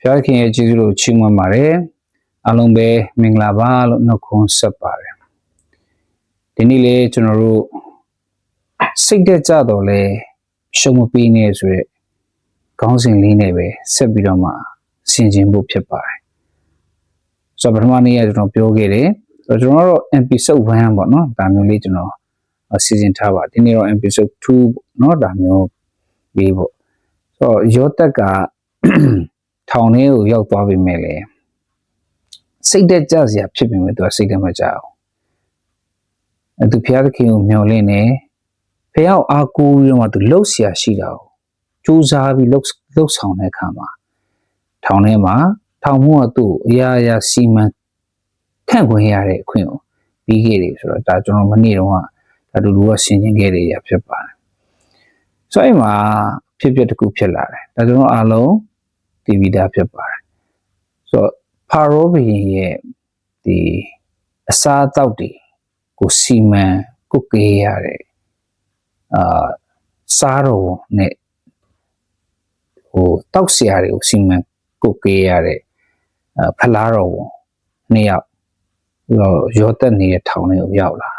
ဖျားခင်ရဲ့ကျေးဇူးတော်ချီးမွမ်းပါတယ်အားလုံးပဲမင်္ဂလာပါလို့နှုတ်ခွန်းဆက်ပါတယ်ဒီနေ့လေကျွန်တော်တို့စိတ်သက်ကြတော့လဲရှုံးမပေးနေဆိုရက်ခေါင်းစဉ်လေးနဲ့ပဲဆက်ပြီးတော့မှဆင်ခြင်ဖို့ဖြစ်ပါတယ်ဆိုတော့ပထမနေ့ကကျွန်တော်ပြောခဲ့တယ်ဆိုတော့ကျွန်တော်တို့ episode 1ပေါ့နော်ဒါမျိုးလေးကျွန်တော်စီစဉ်ထားပါဒီနေ့တော့ episode 2เนาะဒါမျိုးပြီးပေါ့ဆိုတော့ရောတက်က ထောင်ထဲကိုရောက်သွားပြီမဲ့လေစိတ်တက်ကြစရာဖြစ်ပြီမဲ့သူကစိတ်တက်မကြအောင်အဲသူဖျားသခင်ကိုမျှော်လင့်နေဖျားကိုအားကိုးပြီးတော့မှသူလှုပ်ရှားရှိတာကိုစူးစမ်းပြီးလှုပ်လှုပ်ဆောင်တဲ့အခါမှာထောင်ထဲမှာထောင်မှုကသူ့အရာရာစီမံခန့်ခွင့်ရတဲ့အခွင့်ကိုပြီးခဲ့တယ်ဆိုတော့ဒါကျွန်တော်မနေ့တုန်းကဒါတူတူကဆင်ခြင်ခဲ့တဲ့ရဖြစ်ပါတယ်ဆိုတော့အဲ့မှာဖြစ်ဖြစ်တစ်ခုဖြစ်လာတယ်ဒါကျွန်တော်အားလုံး တည်ပြီးသားဖြစ်ပါတယ်ဆိုတော့ဖာရောဘုရင်ရဲ့ဒီအစားအသောက်တွေကိုစီမံကုတ်ကေးရတဲ့အာစားတော်နဲ့ဟိုတောက်ဆရာတွေကိုစီမံကုတ်ကေးရတဲ့အာဖလားတော်ဝန်နှစ်ယောက်ရောရောတက်နေတဲ့ထောင်တွေကိုရောက်လာ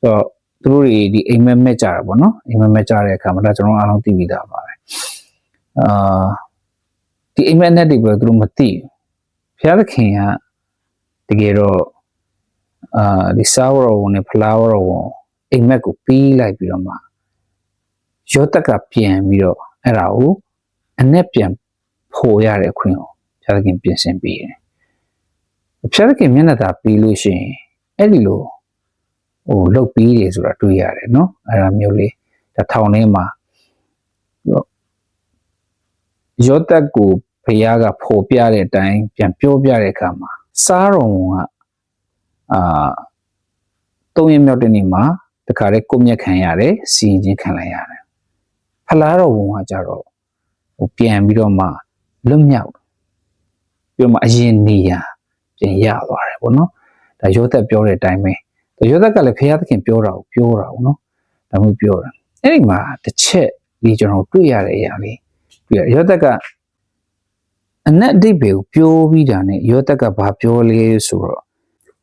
ဆိုတော့သူတို့တွေဒီအိမ်မက်မက်ကြတာပေါ့နော်အိမ်မက်မက်ကြတဲ့အခါမှာဒါကျွန်တော်အားလုံးသိပြီးသားပါပဲ အာဒီအိမ်မက်နဲ့တွေပဲသူတို့မသိဘူးဘုရားသခင်ကတကယ်တော့အာဒီစားဝရဝန်နဲ့ဖလားဝရဝန်အိမ်မက်ကိုပြီးလိုက်ပြီးတော့မှရောတက်ကပြန်ပြီးတော့အဲ့ဒါကိုအ내ပြန်ဖို့ရတဲ့အခွင့်ကိုဘုရားသခင်ပြင်ဆင်ပေးတယ်ဘုရားသခင်မျက်နှာသာပြီးလို့ရှိရင်အဲ့ဒီလိုဟိုလုတ်ပြီးတယ်ဆိုတာတွေ့ရတယ်เนาะအဲ့ဒါမျိုးလေးဒါထောင်ထဲမှာ ရောတက်ကိုဖះကဖော်ပြတဲ့အတိုင်းပြန်ပြောပြတဲ့အခါမှာစားတော်ကအာသုံးရမြောက်တဲ့နေ့မှာတခါတည်းကိုမြက်ခံရတယ်စီရင်ချင်းခံလိုက်ရတယ်ဖလားတော်ဝန်ကကြတော့ဟိုပြန်ပြီးတော့မှလွတ်မြောက်ပြီးတော့မှအရင်နေရပြန်ရသွားတယ်ပေါ့နော်ဒါရောသက်ပြောတဲ့အတိုင်းပဲရောသက်ကလည်းဖះသခင်ပြောတာကိုပြောတာပေါ့နော်ဒါမျိုးပြောတာအဲ့ဒီမှာတစ်ချက်ဒီကျွန်တော်တွေ့ရတဲ့အရာလေး တွေ့ရရောသက်ကအနက်အဓိပ္ပာယ်ကိုပြောပြီးတာ ਨੇ ရောသက်ကဘာပြောလဲဆိုတော့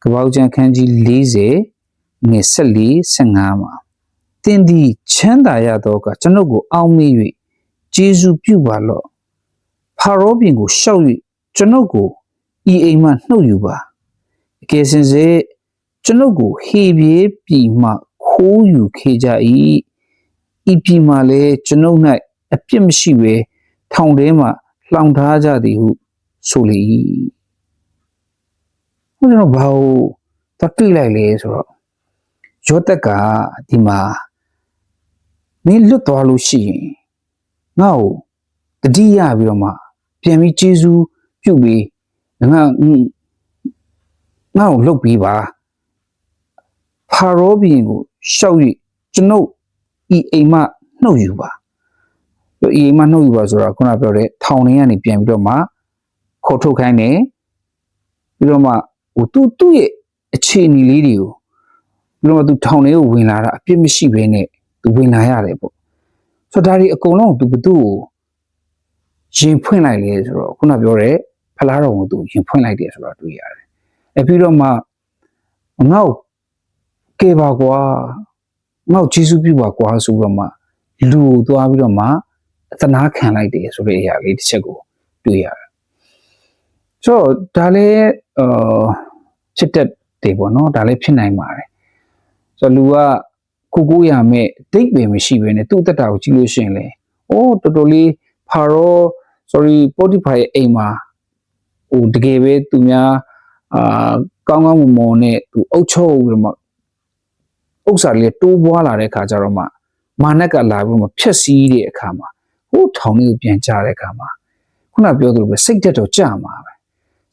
ကပောက်ကျန်ခန်းကြီး40ငွေ14 15မှာတင်းဒီချမ်းသာရတော့ကကျွန်ုပ်ကိုအောင်းမေး၍ဂျေဇုပြုပါလော့ဖာရောပြင်ကိုရှောက်၍ကျွန်ုပ်ကိုဤအိမ်မှနှုတ်ယူပါအကယ်စင်စေကျွန်ုပ်ကိုဟေပြေးပြီမှခိုးယူခေကြ၏ဤပြီမှလည်းကျွန်ုပ်၌အပြစ်မရှိဘဲ ထောင်ထဲမှလှောင်ထားကြသည်ဟုဆိုလေ၏ဘုရားဘာလို့တတွေ့လိုက်လဲဆိုတော့ရောတက်ကဒီမှာမင်းလွတ်သွားလို့ရှိရင်ငါ့ကိုတတိယပြီးတော့မှပြန်ပြီးကျေးဇူးပြုပြီးငါငါ့ကိုလှုပ်ပြီးပါဖာရောဘီရင်ကိုရှောက်၍ကျွန်ုပ်ဤအိမ်မှနှုတ်ယူပါဤ အိမ်မှနှုတ်ယူပါဆိုတာခုနပြောတဲ့ထောင်ထဲကနေပြန်ပြီးတော့မှခေါ်ထုတ်ခိုင်းတယ်ပြီးတော့မှဟိုသူ့သူ့ရဲ့အခြေအနေလေးတွေကိုပြီးတော့မှသူထောင်ထဲကိုဝင်လာတာအပြစ်မရှိဘဲနဲ့သူဝင်လာရတယ်ပေါ့ဆိုတော့ဒါတွေအကုန်လုံးသူဘသူ့ကိုရင်ဖွင့်လိုက်လေဆိုတော့ခုနပြောတဲ့ဖလားတော်ကိုသူရင်ဖွင့်လိုက်တယ်ဆိုတော့တွေ့ရတယ်အဲပြီးတော့မှငါ့ကိုကဲပါကွာငေါ့ကျေးဇူးပြုပါကွာဆိုတော့မှလူကိုသွားပြီးတော့မှ သနာခံလိုက်တယ်ဆိုတဲ့အရာလေးတစ်ချက်ကိုတွေ့ရတယ်ဆိုတော့ဒါလည်းအာဖြစ်တတ်တယ်ပေါ့နော်ဒါလည်းဖြစ်နိုင်ပါတယ်ဆိုတော့လူကကိုကိုရမဲ့ဒိတ်ပင်မရှိဘဲနဲ့သူ့တက်တာကိုကြည့်လို့ရှိရင်လေအိုးတော်တော်လေးဖာရော sorry Spotify ရဲ့အိမ်မှာဟိုတကယ်ပဲသူများအာကောင်းကောင်းမွန်မွန်နဲ့သူအုပ်ချုပ်ပြီးတော့မှဥစ္စာလေးတိုးပွားလာတဲ့အခါကျတော့မှမာနက်ကလာပြီးမှဖြက်စီးတဲ့အခါမှာ ဟိုထောင်လေးကိုပြန်ကြတဲ့အခါမှာခုနပြောသလိုပဲစိတ်တက်တော့ကြာမှာပဲ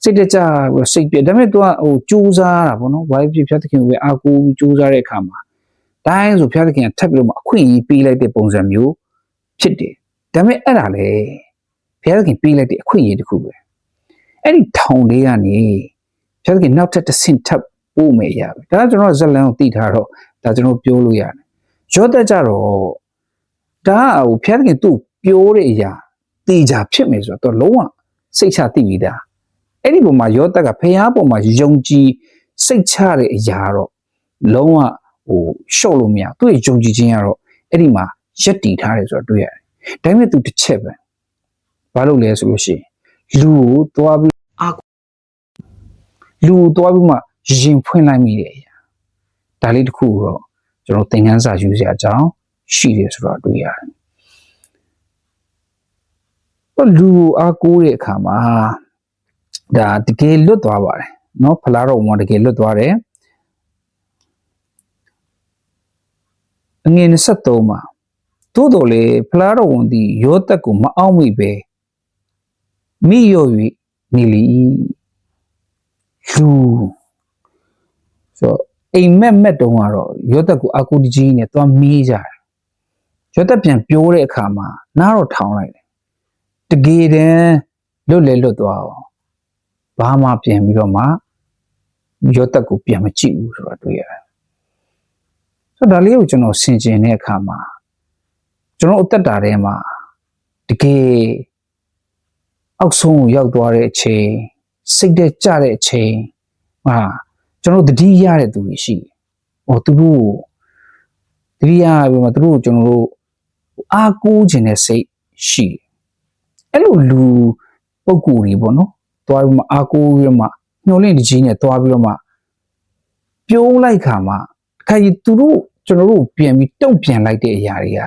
စိတ်တက်ကြပြီးစိတ်ပြဒါပေမဲ့ तू ကဟိုကြိုးစားတာပေါ့နော်ဘာဖြစ်ဖြစ်ဖြတ်သခင်ကိုပဲအာကိုကြိုးစားတဲ့အခါမှာတိုင်းဆိုဖြတ်သခင်ကထပ်ပြီးတော့မှအခွင့်အရေးပေးလိုက်တဲ့ပုံစံမျိုးဖြစ်တယ်ဒါပေမဲ့အဲ့ဒါလေဘုရားသခင်ပေးလိုက်တဲ့အခွင့်အရေးတစ်ခုပဲအဲ့ဒီထောင်လေးကနေဘုရားသခင်နောက်ထပ်တစ်ဆင့်ထပ်ပို့မယ်ရပဲဒါကကျွန်တော်ဇလန်ကိုတည်ထားတော့ဒါကျွန်တော်ပြောလို့ရတယ်ရောသက်ကြတော့ဒါကဟိုဘုရားသခင်သူ့ ပြောတဲ့အရာတေချာဖြစ်မယ်ဆိုတော့သူလုံးဝစိတ်ချသိပြီးသားအဲ့ဒီပုံမှာယောသက်ကဖះပုံမှာယုံကြည်စိတ်ချတဲ့အရာတော့လုံးဝဟိုရှော့လို့မရသူ့ရဲ့ယုံကြည်ခြင်းကတော့အဲ့ဒီမှာရက်တည်ထားတယ်ဆိုတော့တွေ့ရတယ်ဒါပေမဲ့သူတစ်ချက်ပဲဘာလို့လဲဆိုလို့ရှိရင်လူကိုသွားပြီးအာလူကိုသွားပြီးမှရင်ဖွင့်လိုက်မိတဲ့အရာဒါလေးတစ်ခုကိုတော့ကျွန်တော်သင်ခန်းစာယူစရာအကြောင်းရှိတယ်ဆိုတော့တွေ့ရတယ်ဟို လူကိုအားကိုးတဲ့အခါမှာဒါတကယ်လွတ်သွားပါတယ်เนาะဖလားတော်မှာတကယ်လွတ်သွားတယ်အငယ်23မှာသို့တော်လေဖလားတော်ဝန်သည်ယောသက်ကိုမအောင်မိပဲမိရော့၍နေလီလူဆိုတော့အိမ်မက်မက်တုံးကတော့ယောသက်ကိုအကူတကြီးနဲ့သွားမေးကြတယ်ယောသက်ပြန်ပြောတဲ့အခါမှာနားတော့ထောင်လိုက်တယ် တကယ်တမ်းလွတ်လေလွတ်သွားအောင်ဘာမှပြန်ပြီးတော့မှယောသက်ကိုပြန်မကြည့်ဘူးဆိုတော့တွေ့ရတယ်ဆိုတော့ဒါလေးကိုကျွန်တော်ဆင်ခြင်တဲ့အခါမှာကျွန်တော်အသက်တာထဲမှာတကယ်အောက်ဆုံးကိုရောက်သွားတဲ့အချိန်စိတ်သက်ကြတဲ့အချိန်ဟာကျွန်တော်တတိရတဲ့သူတွေရှိတယ်။ဟောသူတို့တတိယပြီးမှသူတို့ကျွန်တော်တို့အားကိုးခြင်းတဲ့စိတ်ရှိတယ်။ အဲ့လိုလူပုံကိုယ်တွေပေါ့နော်။သွားပြီးမှအားကိုးပြီးတော့မှညှို့လင့်တကြီးနဲ့သွားပြီးတော့မှပြုံးလိုက်ခါမှာခါကြီးသူတို့ကျွန်တော်တို့ပြန်ပြီးတုံ့ပြန်လိုက်တဲ့အရာတွေက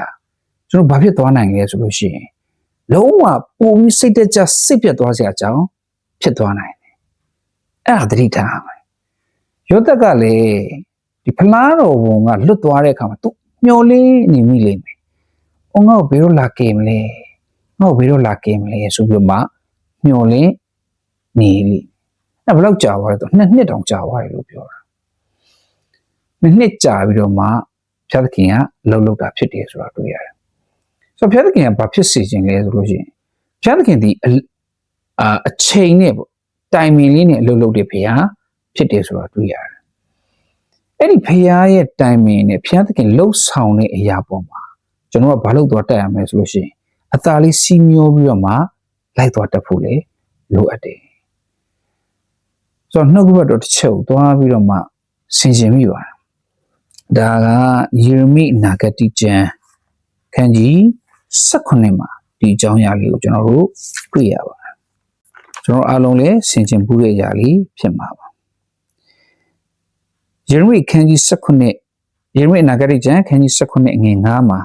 ကျွန်တော်ဘာဖြစ်သွားနိုင်လဲဆိုလို့ရှိရင်လုံးဝပုံပြီးစိတ်တက်ကြစိတ်ပြတ်သွားစရာအကြောင်းဖြစ်သွားနိုင်တယ်အဲ့ဒါသတိထားရမယ်ယောသက်ကလည်းဒီဖလားတော်ဘုံကလွတ်သွားတဲ့အခါမှာသူမျောလေးနေမိလိမ့်မယ်။အော်ငါ့ကိုဘယ်တော့လာကင်မလဲ။ ငါ့ကိုဘယ်တော့လာကင်မလဲဆိုပြီးမှမျောလေးနေလိ။အဲ့ဘယ်လောက်ကြာသွားလဲတော့နှစ်နှစ်တောင်ကြာသွားတယ်လို့ပြောတာ။နှစ်နှစ်ကြာပြီးတော့မှဖျားသခင်ကလှုပ်လှုပ်တာဖြစ်တယ်ဆိုတာတွေ့ရတယ်။ဆိုတော့ဖျားသခင်ကဘာဖြစ်စေခြင်းလဲဆိုလို့ရှိရင်ဖျားသခင်ဒီအာအချိန်နဲ့ပေါ့တိုင်မင်လေးနဲ့အလုပ်လုပ်တဲ့ဖေဟာဖြစ်တယ်ဆိုတာတွေ့ရတယ်။အဲ့ဒီဖေဟာရဲ့တိုင်မင်နဲ့ဖျားသခင်လှုပ်ဆောင်တဲ့အရာပေါ်မှာကျွန်တော်ကဘာလို့သွားတက်ရမလဲဆိုလို့ရှိရင် အသာလေးစီးမျောပြီးတော့မှလိုက်သွားတက်ဖို့လေလိုအပ်တယ်။ဆိုတော့နှုတ်ကပတ်တော်တစ်ချက်ကိုသွားပြီးတော့မှဆင်ခြင်မိပါတယ်။ဒါကယေရမိနာဂတိကျမ်းခန်းကြီး18မှာဒီအကြောင်းအရာလေးကိုကျွန်တော်တို့တွေ့ရပါတယ်။ကျွန်တော်အားလုံးလည်းဆင်ခြင်ပူးတဲ့အရာလေးဖြစ်မှာပါ။ယေရမိခန်းကြီး18ယေရမိနာဂတိကျမ်းခန်းကြီး18အငယ်9မှာ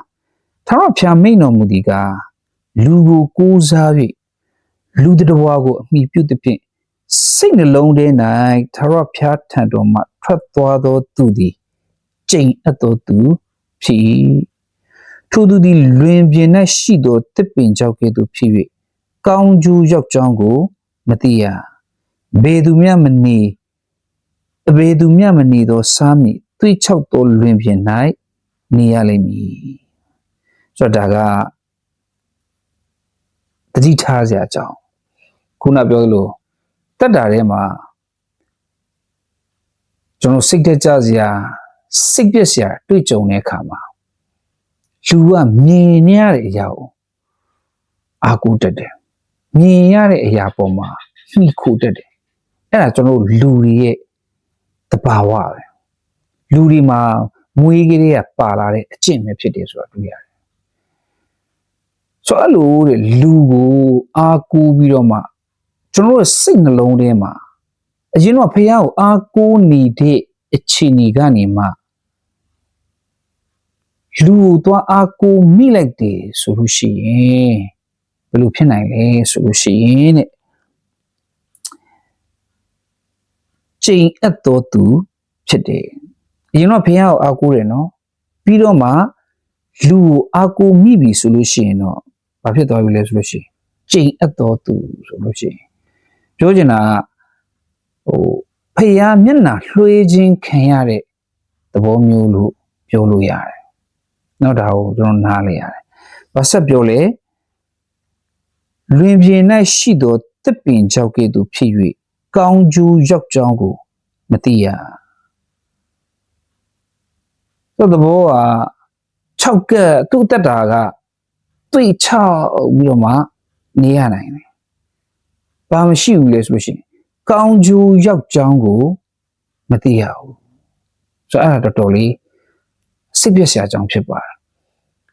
ထာဝရဘုရားမိန့်တော်မူသည်ကား လူကိုကိုးစား၍လူတစ်တော်ကိုအမိပြုသဖြင့်စိတ်နှလုံးထဲ၌ထာဝရဘုရားထံတော်မှထွက်သွားသောသူသည်ကျိန်အပ်သောသူဖြစ်၏ထိုသူသည်လွင်ပြင်၌ရှိသောတစ်ပင်ကြောက်ကဲ့သို့ဖြစ်၍ကောင်းကျိုးရောက်ကြောင်းကိုမသိရဘယ်သူမျှမနေအဘယ်သူမျှမနေသောစားမည်သွေးချောက်သောလွင်ပြင်၌နေရလိမ့်မည်ဆိုတော့ဒါက တတိထားစရာအကြောင်းခုနပြောသလိုတက်တာထဲမှာကျွန်တော်စိတ်တက်ကြစရာစိတ်ပြက်စရာတွေ့ကြုံတဲ့အခါမှာလူကမြင်နေရတဲ့အရာကိုအာကူတက်တယ်မြင်ရတဲ့အရာပေါ်မှာမှီခိုတက်တယ်အဲ့ဒါကျွန်တော်တို့လူတွေရဲ့တဘာဝပဲလူတွေမှာမွေးကလေးကပါလာတဲ့အကျင့်ပဲဖြစ်တယ်ဆိုတာတွေ့ရတယ် ဆိုတော့အဲ့လိုတဲ့လူကိုအာကိုးပြီးတော့မှကျွန်တော်တို့စိတ်နှလုံးထဲမှာအရင်တော့ဖះကိုအာကိုးနေတဲ့အခြေအနေကနေမှလူကိုသွားအာကိုးမိလိုက်တယ်ဆိုလို့ရှိရင်ဘယ်လိုဖြစ်နိုင်လဲဆိုလို့ရှိရင်တဲ့ချိန်အပ်တော်သူဖြစ်တယ်အရင်တော့ဖះကိုအာကိုးတယ်နော်ပြီးတော့မှလူကိုအာကိုးမိပြီဆိုလို့ရှိရင်တော့ ဘာဖြစ်သွားပြီလဲဆိုလို့ရှိရင်ကျိန်အပ်တော်သူဆိုလို့ရှိရင်ပြောချင်တာကဟိုဖယားမျက်နှာလွှဲခြင်းခံရတဲ့သဘောမျိုးလို့ပြောလို့ရတယ်။နောက်ဒါကိုကျွန်တော်နားလေရတယ်။ဘာဆက်ပြောလဲလွင်ပြင်၌ရှိသောတစ်ပင်ကြောက်ကဲ့သို့ဖြစ်၍ကောင်းကျိုးရောက်ကြောင်းကိုမသိရ။သောသဘောက6ကက်သူ့တက်တာက တွေ့ချပြီးတော့မှနေရနိုင်တယ်။ဘာမရှိဘူးလဲဆိုလို့ရှိရင်ကောင်းကျိုးရောက်ကြောင်းကိုမသိရဘူး။ဆိုတော့အဲ့ဒါတော်တော်လေးစိတ်ပြည့်စရာအကြောင်းဖြစ်ပါတယ်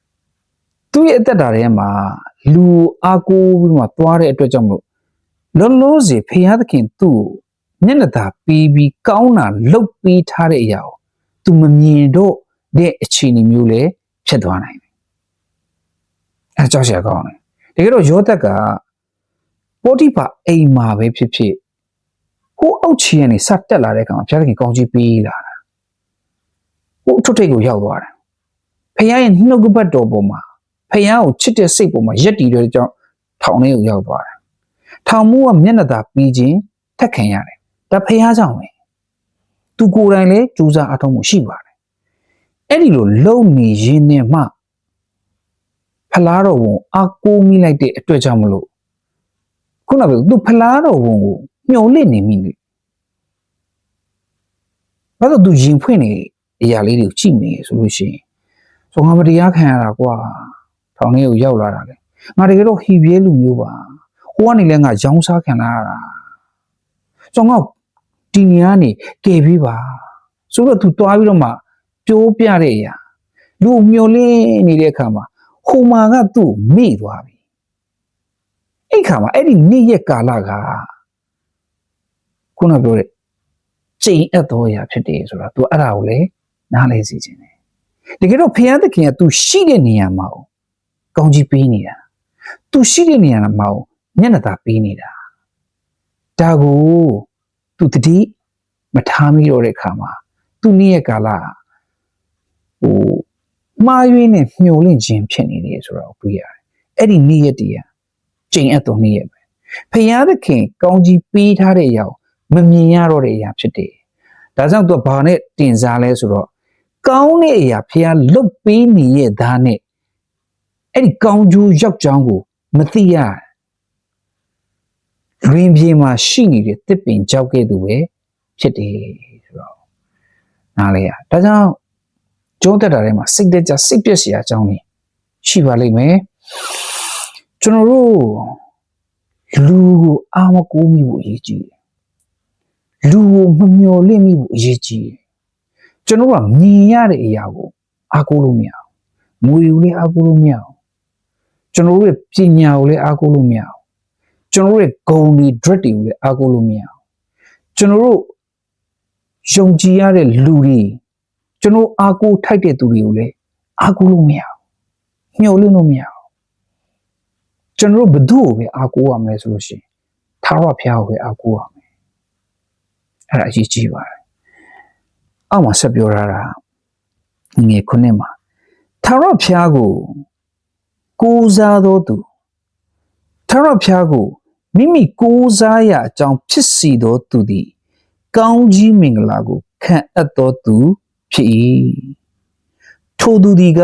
။သူ့ရဲ့အသက်တာထဲမှာလူအားကိုးပြီးမှသွားတဲ့အတွက်ကြောင့်မလို့လုံးလုံးစီဖရာသခင်သူ့ကိုမျက်နှာသာပြီးပြီးကောင်းတာလှုပ်ပြီးထားတဲ့အရာကိုသူမမြင်တော့တဲ့အခြေအနေမျိုးလည်းဖြစ်သွားနိုင်တယ်။ အဲကြောက်စရာကောင်းတယ်။တကယ်တော့ယောသက်ကပိုတိပါအိမ်မှာပဲဖြစ်ဖြစ်ကိုအောက်ချီကနေစတက်လာတဲ့ကောင်ဖျားသခင်ကောင်းကြီးပေးလာတာ။ကိုထွတ်ထိတ်ကိုရောက်သွားတယ်။ဖခင်ရဲ့နှုတ်ကပတ်တော်ပေါ်မှာဖခင်ကိုချစ်တဲ့စိတ်ပေါ်မှာယက်တည်တဲ့ကြောင့်ထောင်ထဲကိုရောက်သွားတယ်။ထောင်မှုကမျက်နှာသာပြီးခြင်းထက်ခံရတယ်။ဒါဖခင်ကြောင့်ပဲ။ तू ကိုယ်တိုင်လည်းကြိုးစားအထောက်မှုရှိပါတယ်။အဲ့ဒီလိုလုံနေရင်းနဲ့မှ ဖလားတော်ဝန်အာကိုးမိလိုက်တဲ့အတွက်ကြောင့်မလို့ခုနကပြောသူဖလားတော်ဝန်ကိုမျောလင့်နေမိလေဘာလို့သူရင်ဖွင့်နေအရာလေးတွေကိုကြည့်နေဆိုလို့ရှိရင်ဆိုငါမတရားခံရတာကွာထောင်ထဲကိုရောက်လာတာလေငါတကယ်တော့ဟီပြဲလူမျိုးပါဟိုကနေလဲငါရောင်းစားခံလာရတာဆိုငါဒီနေရာနေကယ်ပြီးပါဆိုတော့သူတွားပြီးတော့မှပြိုးပြတဲ့အရာလူမျောလင့်နေတဲ့အခါမှာ ဟိုမာကသူ့ကိုမေ့သွားပြီအဲ့ခါမှာအဲ့ဒီနေ့ရက်ကာလကခုနပြောတဲ့ချိန်အပ်သောအရာဖြစ်တယ်ဆိုတော့ तू အဲ့ဒါကိုလည်းနားလဲစီခြင်းတယ်တကယ်တော့ဖျားသခင်က तू ရှိတဲ့နေရာမှာကိုကောင်းကြီးပေးနေတာ तू ရှိတဲ့နေရာမှာကိုမျက်နှာသာပေးနေတာဒါကို तू တတိမထားမိတော့တဲ့ခါမှာ तू နေ့ရက်ကာလဟို မှားယွင်းနဲ့မျောလင့်ခြင်းဖြစ်နေတယ်ဆိုတော့တွေ့ရတယ်အဲ့ဒီနေ့ရက်တည်းကချိန်အပ်တော်နေ့ရက်ပဲဖျားသခင်ကောင်းကြီးပေးထားတဲ့အရာကိုမမြင်ရတော့တဲ့အရာဖြစ်တယ်ဒါကြောင့်သူကဘာနဲ့တင်စားလဲဆိုတော့ကောင်းတဲ့အရာဖျားလုတ်ပေးနေရဲ့သားနဲ့အဲ့ဒီကောင်းကျိုးရောက်ကြောင်းကိုမသိရရင်းပြေမှာရှိနေတဲ့တစ်ပင်ကြောက်ကဲ့သို့ပဲဖြစ်တယ်ဆိုတော့နားလဲရဒါကြောင့် ကျုံးတက်တာထဲမှာစိတ်တက်ကြစိတ်ပြက်စရာအကြောင်းတွေရှိပါလိမ့်မယ်ကျွန်တော်တို့လူကိုအာမကိုးမိဖို့အရေးကြီးတယ်လူကိုမမျော်လင့်မိဖို့အရေးကြီးတယ်ကျွန်တော်ကမြင်ရတဲ့အရာကိုအားကိုးလို့မရဘူးငွေကိုလည်းအားကိုးလို့မရဘူးကျွန်တော်တို့ရဲ့ပညာကိုလည်းအားကိုးလို့မရဘူးကျွန်တော်တို့ရဲ့ဂုဏ်တွေ dread တွေကိုလည်းအားကိုးလို့မရဘူးကျွန်တော်တို့ယုံကြည်ရတဲ့လူတွေ ကျွန်တော်အားကိုးထိုက်တဲ့သူတွေကိုလည်းအားကိုးလို့မရဘူးမျှော်လင့်လို့မရဘူးကျွန်တော်တို့ဘယ်သူ့ကိုပဲအားကိုးရမလဲဆိုလို့ရှိရင်သာရဖျားကိုပဲအားကိုးရမယ်အဲ့ဒါအရေးကြီးပါတယ်အောက်မှာဆက်ပြောထားတာငယ်ခုနှစ်မှာသာရဖျားကိုကိုးစားသောသူသာရဖျားကိုမိမိကိုးစားရအကြောင်းဖြစ်စီသောသူသည်ကောင်းကြီးမင်္ဂလာကိုခံအပ်သောသူ ဖြစ်၏ထိုသူဒီက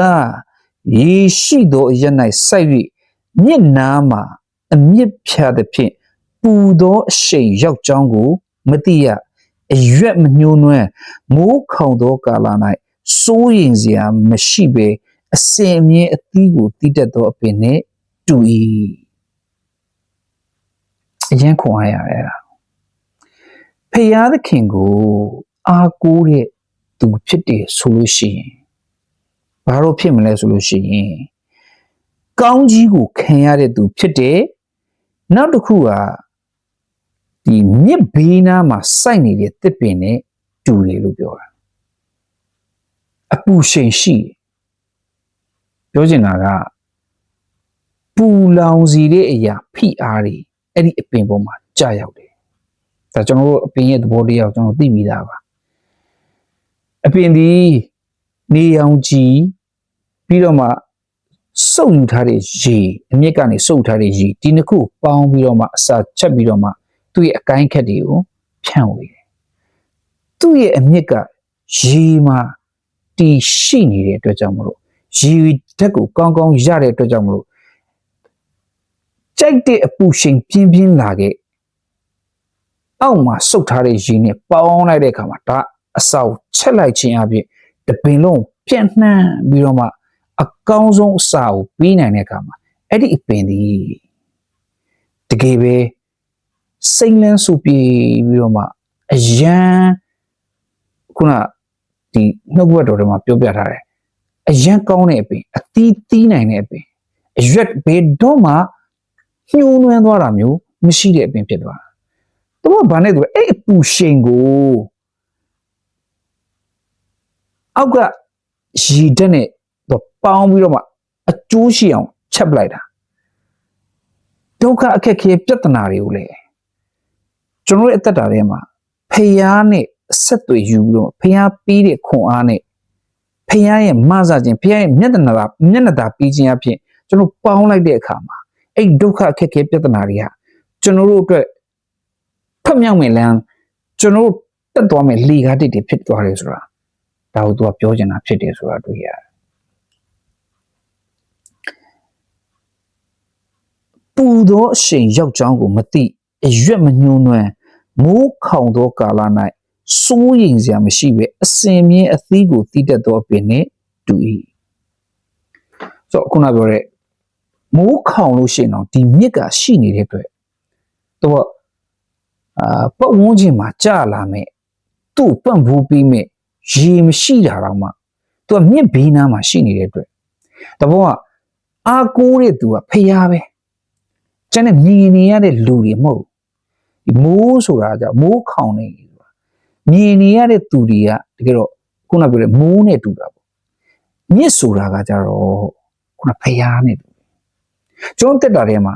ယေရှိသောအရ၌စိုက်၍မြစ်နားမှာအမြစ်ဖြာသည်ဖြင့်ပူသောအရှိန်ရောက်ကြောင်းကိုမသိရအရွက်မညှိုးနွမ်းမိုးခေါင်သောကာလ၌စိုးရင်စရာမရှိဘဲအစင်အမြဲအသီးကိုတိတက်သောအပင်နှင့်တူ၏အရင်ခွန်အားရတယ်လားဖယားသခင်ကို အာကိုးတဲ့ သူဖြစ်တယ်ဆိုလို့ရှိရင်ဘာလို့ဖြစ်မလဲဆိုလို့ရှိရင်ကောင်းကြီးကိုခံရတဲ့သူဖြစ်တယ်နောက်တစ်ခုကဒီမြစ်ဘေးနားမှာစိုက်နေတဲ့တစ်ပင်နဲ့တူတယ်လို့ပြောတာအပူရှိန်ရှိတယ်ပြောချင်တာကပူလောင်စီတဲ့အရာဖိအားတွေအဲ့ဒီအပင်ပေါ်မှာကြာရောက်တယ်ဒါကျွန်တော်တို့အပင်ရဲ့သဘောတရားကိုကျွန်တော်သိမိတာပါ အပင်ဒီနေအောင်ကြည်ပြီးတော့မှစုပ်ယူထားတဲ့ရေအမြင့်ကနေစုပ်ထားတဲ့ရေဒီနှစ်ခုပေါင်းပြီးတော့မှအစာချက်ပြီးတော့မှသူ့ရဲ့အကိုင်းခက်တွေကိုဖြန့်ဝေတယ်သူ့ရဲ့အမြင့်ကရေမှာတီရှိနေတဲ့အတွက်ကြောင့်မလို့ရေဓာတ်ကိုကောင်းကောင်းရတဲ့အတွက်ကြောင့်မလို့ကြိုက်တဲ့အပူချိန်ပြင်းပြင်းလာခဲ့အောက်မှာစုပ်ထားတဲ့ရေနဲ့ပေါင်းလိုက်တဲ့အခါမှာဒါ အစာကိုချက်လိုက်ခြင်းအပြင်တပင်လုံးပြန့်နှံ့ပြီးတော့မှအကောင်းဆုံးအစာကိုပြီးနိုင်တဲ့အခါမှာအဲ့ဒီအပင်ဒီတကယ်ပဲစိတ်လန်းဆူပြေးပြီးတော့မှအယံခုနဒီနှုတ်ဘွက်တော်တွေမှာပြောပြထားတယ်အယံကောင်းတဲ့အပင်အသီးသီးနိုင်တဲ့အပင်အရွက်ဘယ်တော့မှညှိုးနွမ်းသွားတာမျိုးမရှိတဲ့အပင်ဖြစ်သွားတာသူကဘာနဲ့သူလဲအဲ့အပူရှိန်ကို အောက်ကရီတက်နဲ့တော့ပေါင်းပြီးတော့မှအကျိုးရှိအောင်ချက်ပလိုက်တာဒုက္ခအခက်ခဲပြဿနာတွေကိုလေကျွန်တော်ရဲ့အသက်တာထဲမှာဖျားနဲ့အဆက်တွေယူပြီးတော့ဖျားပြီးတဲ့ခွန်အားနဲ့ဖျားရဲ့မဆခြင်းဖျားရဲ့မျက်နှာသာမျက်နှာသာပြီးခြင်းအဖြစ်ကျွန်တော်ပေါင်းလိုက်တဲ့အခါမှာအဲ့ဒုက္ခအခက်ခဲပြဿနာတွေကကျွန်တော်တို့အတွက်ဖတ်မြောက်မယ်လမ်းကျွန်တော်တို့တက်သွားမယ်လေကားတိတ်တွေဖြစ်သွားတယ်ဆိုတာ ဒါကိုသူကပြောချင်တာဖြစ်တယ်ဆိုတာတွေ့ရတယ်ပူသောအရှိန်ရောက်ကြောင်းကိုမသိအရွက်မညှိုးနွမ်းမိုးခေါင်သောကာလ၌စိုးရိမ်စရာမရှိပဲအစင်မြင့်အသီးကိုတီးတက်သောအပင်နှင့်တူ၏ဆိုတော့ခုနပြောတဲ့မိုးခေါင်လို့ရှိရင်တော့ဒီမြစ်ကရှိနေတဲ့အတွက်တော့အာပတ်ဝန်းကျင်မှာကြာလာမယ်သူ့ပန့်ဘူးပြီးမဲ့ ရေမရှိတာတော့မှသူကမြစ်ဘေးနားမှာရှိနေတဲ့အတွက်တဘောကအာကိုးတဲ့သူကဖျားပဲကျန်တဲ့မြင်နေရတဲ့လူတွေမဟုတ်ဒီမိုးဆိုတာကြောင့်မိုးခေါင်နေဆိုတာမြင်နေရတဲ့သူတွေကတကယ်တော့ခုနပြောတဲ့မိုးနဲ့တူတာပေါ့မြစ်ဆိုတာကကြတော့ခုနဖျားနဲ့တူတယ်ကျွန်တော်တက်တာထဲမှာ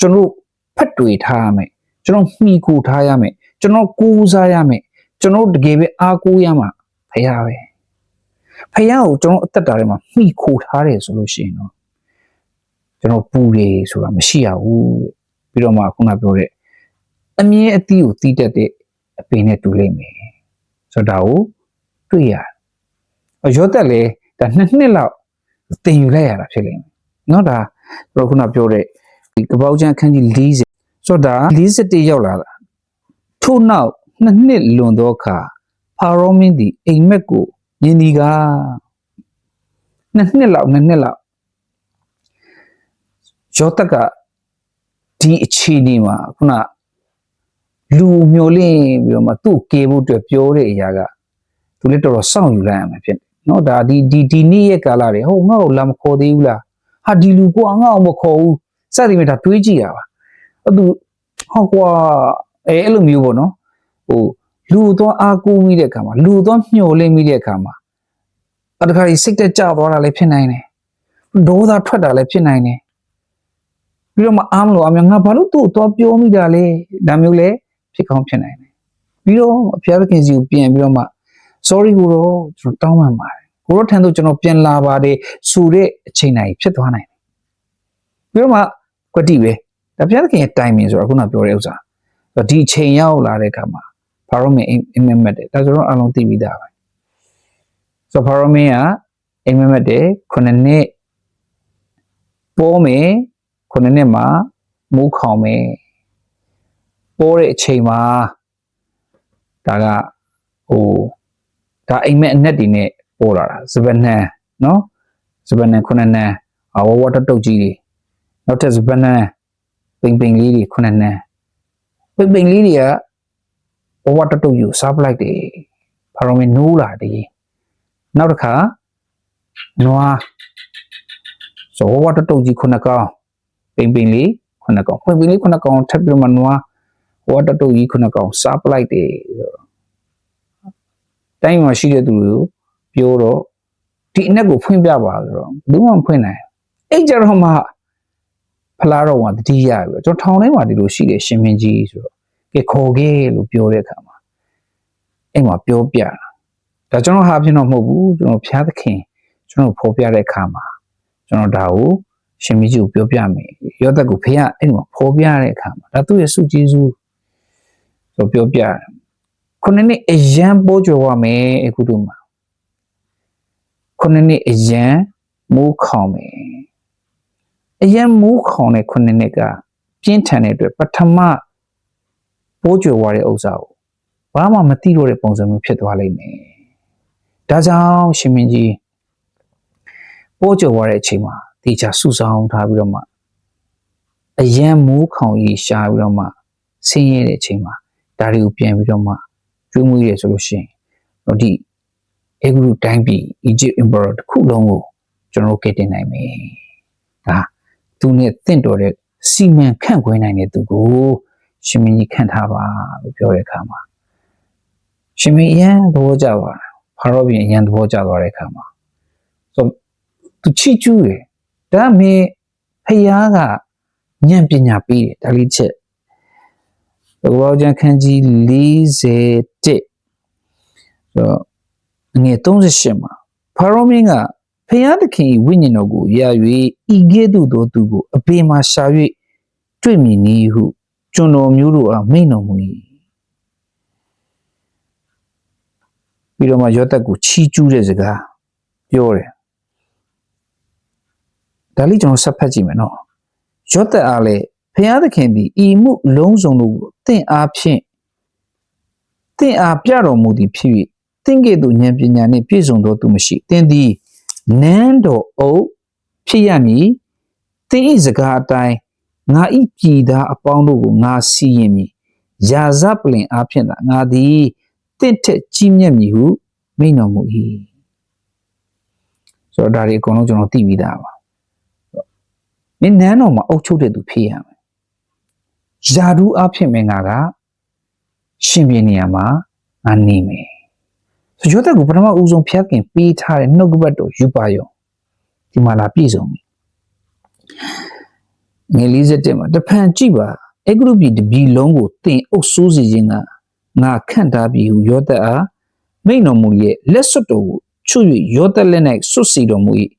ကျွန်တော်ဖတ်တွေထားရမယ်ကျွန်တော်မှီကိုထားရမယ်ကျွန်တော်ကိုးစားရမယ်ကျွန်တော်တကယ်ပဲအားကိုးရမှာ ဖះပဲဖះကိုကျွန်တော်အသက်တာထဲမှာမှီခိုထားတယ်ဆိုလို့ရှိရင်တော့ကျွန်တော်ပူတယ်ဆိုတာမရှိရဘူးပြီးတော့မှခုနပြောတဲ့အမြင်အသီးကိုတီးတက်တဲ့အပင်နဲ့တူလိမ့်မယ်ဆိုတော့ဒါကိုတွေ့ရတယ်ရောတက်လေဒါနှစ်နှစ်လောက်တင်ယူလိုက်ရတာဖြစ်လိမ့်မယ်เนาะဒါကျွန်တော်ခုနပြောတဲ့ဒီကပောက်ချမ်းခန်းကြီး40ဆိုတော့ဒါ41ရောက်လာတာထို့နောက်နှစ်နှစ်လွန်သောအခါ ဖာရောမင်းသည်အိမ်မက်ကိုမြင်ဒီကနှစ်နှစ်လောက်နှစ်နှစ်လောက်ယောသက်ကဒီအခြေအနေမှာခုနလူမျောလင့်ပြီးတော့မှသူ့ကေဖို့အတွက်ပြောတဲ့အရာကသူလည်းတော်တော်စောင့်ယူလိုက်ရမှာဖြစ်တယ်နော်ဒါဒီဒီဒီနေ့ရဲ့ကာလတွေဟုတ်ငါ့ကိုလာမခေါ်သေးဘူးလားဟာဒီလူကိုငါ့အောင်မခေါ်ဘူးစသည်မဲ့ဒါတွေးကြည့်ရပါအဲ့သူဟောကွာအဲအဲ့လိုမျိုးပေါ့နော်ဟို လူသွားအားကိုးမိတဲ့အခါမှာလူသွားမျှော်လင့်မိတဲ့အခါမှာအတခါကြီးစိတ်တက်ကြသွားတာလည်းဖြစ်နိုင်တယ်ဒေါသထွက်တာလည်းဖြစ်နိုင်တယ်ပြီးတော့မှအားမလို့အမြငါဘာလို့သူ့ကိုသွားပြောမိတာလဲဒါမျိုးလည်းဖြစ်ကောင်းဖြစ်နိုင်တယ်ပြီးတော့အဖျားသခင်စီကိုပြန်ပြီးတော့မှ sorry ကိုတော့ကျွန်တော်တောင်းပန်ပါတယ်ကိုတော့ထန်တော့ကျွန်တော်ပြန်လာပါတယ်ဆိုတဲ့အချိန်တိုင်းဖြစ်သွားနိုင်တယ်ပြီးတော့မှကွတိပဲဒါဖျားသခင်ရဲ့ timing ဆိုတာခုနပြောတဲ့ဥစ္စာဒီအချိန်ရောက်လာတဲ့အခါမှာ ဖာရောမင်းအိမ်မက်မက်တယ်ဒါဆိုတော့အလုံးသိပြီးသားပဲဆိုဖာရောမင်းကအိမ်မက်မက်တယ်ခုနှစ်နှစ်ပေါ်မယ်ခုနှစ်နှစ်မှာမူးခေါင်မယ်ပေါ်တဲ့အချိန်မှာဒါကဟိုဒါအိမ်မက်အနက်တွေနဲ့ပေါ်လာတာစပနန်နော်စပနန်ခုနှစ်နန်းအဝဝတတုတ်ကြီးတွေနောက်ထပ်စပနန်ပိန်ပိန်လေးတွေခုနှစ်နန်းပိန်ပိန်လေးတွေက ဘဝတတုတ်ယူစားပလိုက်တယ်ဖာရောမင်းနိုးလာတယ်နောက်တစ်ခါနွားဆိုဘဝတတုတ်ကြီးခုနှစ်ကောင်ပိန်ပိန်လေးခုနှစ်ကောင်ပိန်ပိန်လေးခုနှစ်ကောင်ထပ်ပြီးမှနွားဘဝတတုတ်ကြီးခုနှစ်ကောင်စားပလိုက်တယ်တိုင်းမှာရှိတဲ့သူတွေကိုပြောတော့ဒီအနက်ကိုဖွင့်ပြပါဆိုတော့ဘယ်သူမှမဖွင့်နိုင်အဲ့ကြတော့မှဖလားတော်ကတတိယပြီကျွန်တော်ထောင်ထဲမှာဒီလိုရှိတယ်ရှင်မင်းကြီးဆိုတော့ ကဲခေါ်ခဲ့လို့ပြောတဲ့အခါမှာအဲ့မှာပြောပြတာဒါကျွန်တော်ဟာဖြစ်တော့မဟုတ်ဘူးကျွန်တော်ဖျားသခင်ကျွန်တော်ဖော်ပြတဲ့အခါမှာကျွန်တော်ဒါကိုရှင်မကြီးကိုပြောပြမယ်ရောသက်ကိုဖေကအဲ့မှာဖော်ပြတဲ့အခါမှာဒါသူ့ရဲ့စုကျေးဇူးဆိုပြောပြတယ်ခုနှစ်နှစ်အရန်ပိုးကြွယ်ရမယ်အခုတို့မှာခုနှစ်နှစ်အရန်မိုးခေါင်မယ်အရန်မိုးခေါင်တဲ့ခုနှစ်နှစ်ကပြင်းထန်တဲ့အတွက်ပထမ ပိုးကြွယ်ဝတဲ့ဥစ္စာကိုဘာမှမသိတော့တဲ့ပုံစံမျိုးဖြစ်သွားလိမ့်မယ်။ဒါကြောင့်ရှင်မင်းကြီးပိုးကြွယ်ဝတဲ့အချိန်မှာတေချာစုဆောင်ထားပြီးတော့မှအယံမိုးခေါင်ကြီးရှာပြီးတော့မှဆင်းရဲတဲ့အချိန်မှာဒါတွေကိုပြန်ပြီးတော့မှကျွေးမွေးရဆိုလို့ရှိရင်တော့ဒီအေဂရုတိုင်းပြည် Egypt Emperor တစ်ခုလုံးကိုကျွန်တော်တို့ကယ်တင်နိုင်မယ်ဒါသူနဲ့တင့်တော်တဲ့စီမံခန့်ခွဲနိုင်တဲ့သူကို ရှင်မင်းကြီးခန့်ထားပါလို့ပြောတဲ့အခါမှာရှင်မင်းအရန်သဘောကျပါတယ်ဖာရောဘီအရန်သဘောကျသွားတဲ့အခါမှာဆိုသူချီကျူးတယ်ဒါပေမဲ့ဖယားကဉာဏ်ပညာပေးတယ်ဒါလေးချက်ဘောကျန်ခန်းကြီး41ဆိုတော့ငွေ38မှာဖာရောမင်းကဖယားသခင်၏ဝိညာဉ်တော်ကိုရ၍ဤကဲ့သို့သောသူကိုအပေမှာရှာ၍တွေ့မြင်နည်းဟု ကျွန်တော်မျိုးတို့အားမိန့်တော်မူ၏ပြီးတော့မှယောသက်ကိုချီးကျူးတဲ့စကားပြောတယ်ဒါလေးကျွန်တော်ဆက်ဖတ်ကြည့်မယ်နော်ယောသက်အားလည်းဖယားသခင်သည်ဤမှုလုံးစုံတို့ကိုတင့်အားဖြင့်တင့်အားပြတော်မူသည်ဖြစ်၍တင့်ကဲ့သို့ဉာဏ်ပညာနှင့်ပြည့်စုံသောသူမရှိသင်သည်နန်းတော်အုပ်ဖြစ်ရမည်သင်၏စကားအတိုင်း ငါဤပြည်သားအပေါင်းတို့ကိုငါစီရင်မည်ယာဇပလင်အားဖြင့်သာငါသည်တင့်ထက်ကြီးမြတ်မည်ဟုမိန့်တော်မူ၏ဆိုတော့ဒါတွေအကုန်လုံးကျွန်တော်သိပြီးသားပါမင်းနန်းတော်မှာအုပ်ချုပ်တဲ့သူဖြစ်ရမယ်ယာဒူးအားဖြင့်မင်းငါကရှင်ပြနေရမှာငါနေမယ်ဆိုရိုးသက်ကိုပထမဦးဆုံးဖျက်ခင်ပေးထားတဲ့နှုတ်ကပတ်တော်ယူပါယောဒီမှာလာပြည့်စုံပြီ ငယ်47မှာတဖန်ကြည့်ပါအဂရုပြည်တပြည်လုံးကိုတင်အုပ်ဆိုးစေခြင်းကငါခန့်ထားပြီဟုယောသက်အားမိန်တော်မူရဲ့လက်စွပ်တော်ကိုချွတ်၍ယောသက်လက်၌စွတ်စီတော်မူ၏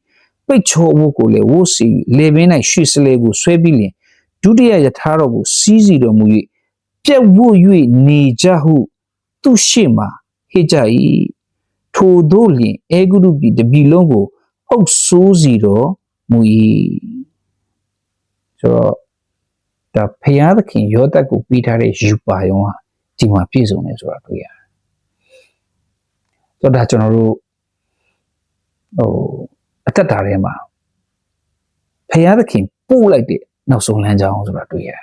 ပိတ်ချောဝုတ်ကိုလည်းဝုတ်စီလေပင်၌ရွှေစလဲကိုဆွဲပြီးလျင်ဒုတိယယထာတော်ကိုစီးစီတော်မူ၍ပြက်ဝွ၍နေကြဟုသူရှိမှဟစ်ကြ၏ထိုတို့လျင်အေဂုရုပြည်တပြည်လုံးကိုအုပ်ဆိုးစီတော်မူ၏ ဆိုတော့ဒါဖျားသခင်ယောသက်ကိုပြီးထားတဲ့ယူပါယုံဟာဒီမှာပြည့်စုံနေဆိုတာတွေ့ရတယ်ဆိုတော့ဒါကျွန်တော်တို့ဟိုအသက်တာထဲမှာဖျားသခင်ပို့လိုက်တဲ့နောက်ဆုံးလမ်းကြောင်းဆိုတာတွေ့ရတယ်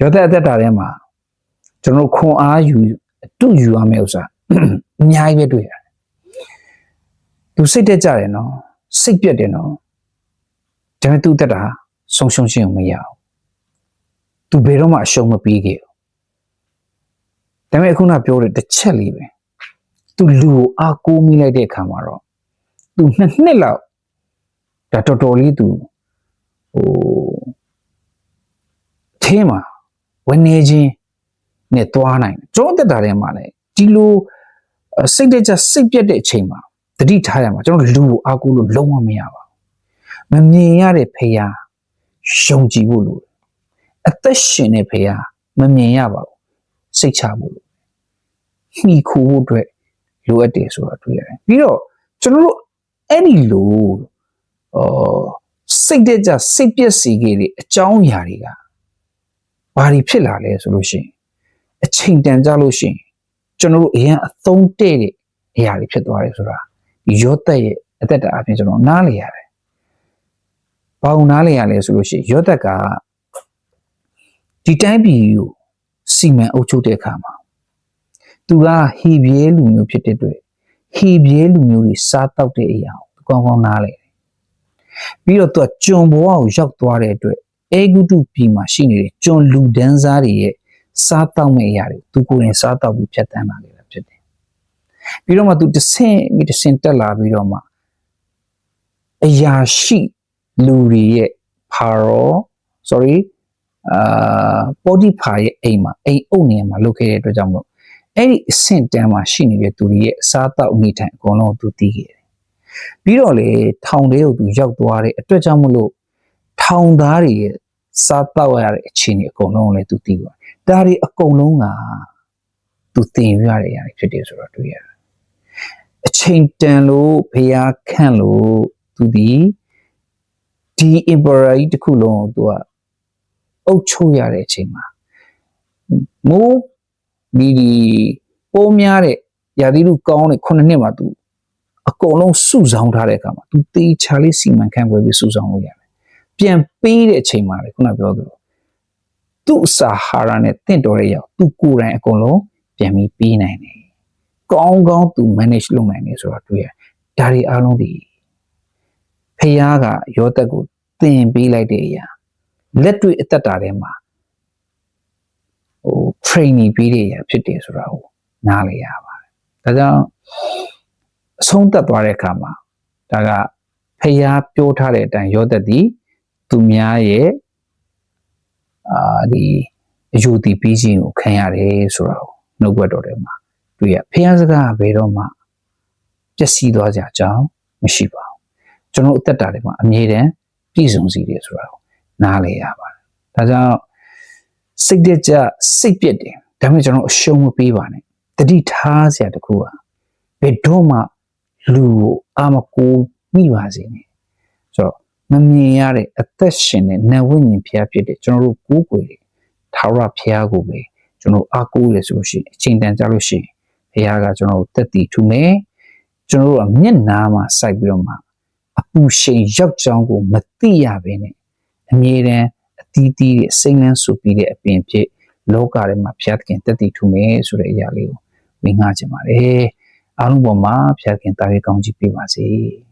ယောသက်အသက်တာထဲမှာကျွန်တော်ခွန်အားယူအတူယူရမယ့်ဥစ္စာအများကြီးပဲတွေ့ရတယ်သူစိတ်တက်ကြတယ်နော်စိတ်ပြက်တယ်နော်ဒါပေမဲ့သူတက်တာ ဆုံးရှုံးခြင်းမရဘူးသူဘယ်တော့မှအရှုံးမပေးခဲ့ဘူးဒါပေမဲ့ခုနပြောတဲ့တစ်ချက်လေးပဲသူလူကိုအားကိုးမိလိုက်တဲ့အခါမှာတော့သူနှစ်နှစ်လောက်ဒါတော်တော်လေးသူဟိုသေးမှာဝင်နေခြင်းနဲ့သွားနိုင်တယ်ကျွန်တော်တက်တာထဲမှာလည်းဒီလိုစိတ်တကြစိတ်ပြတ်တဲ့အချိန်မှာတတိထားရမှာကျွန်တော်လူကိုအားကိုးလို့လုံးဝမရပါဘူးမမြင်ရတဲ့ဖရာ ယုံကြည်ဖို့လိုတယ်အသက်ရှင်တဲ့ဖရာမမြင်ရပါဘူးစိတ်ချဖို့လိုမှီခိုဖို့အတွက်လိုအပ်တယ်ဆိုတာတွေ့ရတယ်ပြီးတော့ကျွန်တော်တို့အဲ့ဒီလိုအော်စိတ်တကြစိတ်ပြက်စီခဲ့တဲ့အကြောင်းအရာတွေကဘာတွေဖြစ်လာလဲဆိုလို့ရှိရင်အချိန်တန်ကြလို့ရှိရင်ကျွန်တော်တို့အရင်အသုံးတဲ့တဲ့အရာတွေဖြစ်သွားတယ်ဆိုတာဒီရောသက်ရဲ့အသက်တာအပြင်ကျွန်တော်နားလေရတယ်။ ဘာလို့နားလေရလဲဆိုလို့ရှိရင်ရောသက်ကဒီတိုင်းပြည်ကိုစီမံအုပ်ချုပ်တဲ့အခါမှာသူကဟီဘရဲလူမျိုးဖြစ်တဲ့အတွက်ဟီဘရဲလူမျိုးတွေစားတောက်တဲ့အရာကိုကောင်းကောင်းနားလေတယ်။ပြီးတော့သူကကျွန်ဘဝကိုရောက်သွားတဲ့အတွက်အေဂုတုပြည်မှာရှိနေတဲ့ကျွန်လူဒန်းစားတွေရဲ့စားတောက်မဲ့အရာတွေသူကိုယ်တိုင်စားတောက်ပြီးဖြတ်တန်းလာခဲ့တာဖြစ်တယ်။ပြီးတော့မှသူတဆင့်ပြီးတဆင့်တက်လာပြီးတော့မှအရာရှိ လူတွေရဲ့ဖာရော sorry အာပေါ်ဒီဖာရဲ့အိမ်မှာအိမ်အုပ်နေမှာလုပ်ခဲ့တဲ့အတွက်ကြောင့်မို့အဲ့ဒီအဆင့်တန်းမှာရှိနေတဲ့သူတွေရဲ့အစားတောက်နေထိုင်အကုန်လုံးသူသိခဲ့တယ်။ပြီးတော့လေထောင်ထဲကိုသူရောက်သွားတဲ့အတွက်ကြောင့်မလို့ထောင်သားတွေရဲ့စားတောက်ရတဲ့အခြေအနေအကုန်လုံးကိုလည်းသူသိသွားဒါတွေအကုန်လုံးကသူသင်ရတဲ့အရာတွေဖြစ်တယ်ဆိုတော့တွေ့ရတယ်အချိန်တန်လို့ဖျားခန့်လို့သူဒီ ဒီ emperor ကြီးတစ်ခုလုံးကိုသူကအုပ်ချုပ်ရတဲ့အချိန်မှာမိုးဒီဒီပိုးများတဲ့ရာသီဥတုကောင်းတဲ့ခုနှစ်နှစ်မှာသူအကုန်လုံးစုဆောင်းထားတဲ့အခါမှာသူတေချာလေးစီမံခန့်ခွဲပြီးစုဆောင်းလို့ရတယ်ပြန်ပေးတဲ့အချိန်မှာလေခုနပြောသလိုသူ့စာဟာရနဲ့တင့်တော်တဲ့ရောက်သူကိုယ်တိုင်အကုန်လုံးပြန်ပြီးပေးနိုင်တယ်ကောင်းကောင်းသူ manage လုပ်နိုင်တယ်ဆိုတော့တွေ့ရဒါတွေအားလုံးဒီ ဖះကရောသက်ကိုသင်ပေးလိုက်တဲ့အရာလက်တွေ့အသက်တာထဲမှာဟို training ပေးတဲ့အရာဖြစ်တယ်ဆိုတာကိုနားလည်ရပါတယ်ဒါကြောင့်အဆုံးသက်သွားတဲ့အခါမှာဒါကဖះပြောထားတဲ့အတိုင်းရောသက်သည်သူများရဲ့အာဒီအယူတီပြီးခြင်းကိုခံရတယ်ဆိုတာကိုနှုတ်ဘတ်တော်ထဲမှာတွေ့ရဖះစကားကဘယ်တော့မှပျက်စီးသွားကြအကြောင်းမရှိပါဘူး ကျွန်တော်အသက်တာတွေမှာအမြဲတမ်းပြည့်စုံစီတယ်ဆိုတာကိုနားလည်ရပါတယ်ဒါကြောင့်စိတ်တက်ကြစိတ်ပြက်တယ်ဒါပေမဲ့ကျွန်တော်အရှုံးမပေးပါနဲ့တတိထားစရာတခုကဘယ်တော့မှလူကိုအာမကိုမိပါစေနဲ့ဆိုတော့မမြင်ရတဲ့အသက်ရှင်တဲ့နတ်ဝိညာဉ်ဖျားဖြစ်တဲ့ကျွန်တော်တို့ကိုးကွယ်တဲ့ထာဝရဖျားကိုပဲကျွန်တော်အားကိုးရဆိုလို့ရှိရင်အချိန်တန်ကြလို့ရှိရင်ဖျားကကျွန်တော်တို့တက်တည်ထူမယ်ကျွန်တော်တို့ကမျက်နာမှာစိုက်ပြီးတော့မှ အပူချိန်ရောက်ကြောင်းကိုမသိရဘဲနဲ့အမြဲတမ်းအတီးတီးတဲ့စိတ်လန်းဆူပြီးတဲ့အပင်ဖြစ်လောကထဲမှာဖျားသခင်တက်တည်ထူမယ်ဆိုတဲ့အရာလေးကိုဝင်ငှချင်ပါတယ်အားလုံးပေါ်မှာဖျားသခင်တာရီကောင်းကြီးပေးပါစေ။